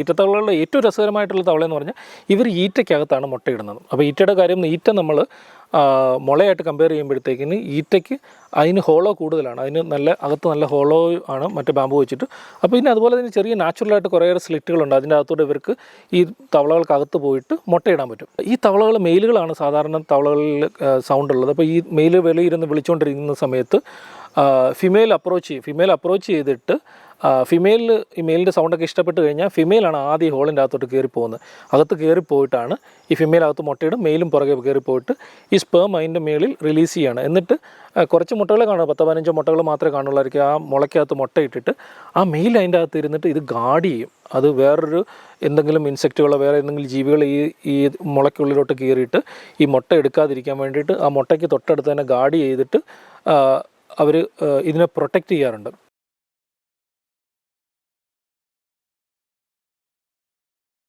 ഈറ്റത്തവളകളുടെ ഏറ്റവും രസകരമായിട്ടുള്ള തവള എന്ന് പറഞ്ഞാൽ ഇവർ ഈറ്റയ്ക്കകത്താണ് മുട്ടയിടുന്നത്. അപ്പോൾ ഈറ്റയുടെ കാര്യം ഈറ്റ നമ്മൾ മുളയായിട്ട് കമ്പയർ ചെയ്യുമ്പോഴത്തേക്കിന് ഈറ്റയ്ക്ക് അതിന് ഹോളോ കൂടുതലാണ്. അതിന് നല്ല അകത്ത് നല്ല ഹോളോ ആണ് മറ്റേ ബാമ്പു വെച്ചിട്ട്. അപ്പോൾ പിന്നെ അതുപോലെ തന്നെ ചെറിയ നാച്ചുറലായിട്ട് കുറേയേറെ സ്ലിറ്റുകളുണ്ട് അതിന്റെ അകത്തൂടെ ഇവർക്ക് ഈ തവളകൾക്കകത്ത് പോയിട്ട് മുട്ടയിടാൻ പറ്റും. ഈ തവളകൾ മെയിലുകളാണ് സാധാരണ തവളകളിൽ സൗണ്ട് ഉള്ളത്. അപ്പോൾ ഈ മെയിൽ വെളിയിരുന്ന് വിളിച്ചുകൊണ്ടിരിക്കുന്ന സമയത്ത് ഫിമെയിൽ അപ്രോച്ച് ചെയ്യും ഫിമെയിൽ അപ്രോച്ച് ചെയ്തിട്ട് ഫിമെയിലിൽ ഈ മെയിലിന്റെ സൗണ്ടൊക്കെ ഇഷ്ടപ്പെട്ട് കഴിഞ്ഞാൽ ഫിമെയിലാണ് ആദ്യം ഹോളിന്റെ അകത്തോട്ട് കയറി പോകുന്നത്. അകത്ത് കയറിപ്പോയിട്ടാണ് ഈ ഫിമെയിൽ അകത്ത് മുട്ടയിടും മെയിലും പുറകെ കയറിപ്പോയിട്ട് ഈ സ്പേം അതിന്റെ മേളിൽ റിലീസ് ചെയ്യാണ്. എന്നിട്ട് കുറച്ച് മുട്ടകളെ കാണുക പത്തോ പതിനഞ്ചോ മുട്ടകൾ മാത്രമേ കാണുള്ളായിരിക്കും. ആ മുളയ്ക്കകത്ത് മുട്ടയിട്ടിട്ട് ആ മെയിൽ അതിന്റെ അകത്ത് ഇരുന്നിട്ട് ഇത് ഗാർഡ് ചെയ്യും. അത് വേറൊരു എന്തെങ്കിലും ഇൻസെക്റ്റുകളോ വേറെ എന്തെങ്കിലും ജീവികൾ ഈ ഈ മുളയ്ക്കുള്ളിലോട്ട് കയറിയിട്ട് ഈ മുട്ട എടുക്കാതിരിക്കാൻ വേണ്ടിയിട്ട് ആ മുട്ടയ്ക്ക് തൊട്ടടുത്ത് തന്നെ ഗാർഡ് ചെയ്തിട്ട് അവർ ഇതിനെ പ്രൊട്ടക്റ്റ് ചെയ്യാറുണ്ട്.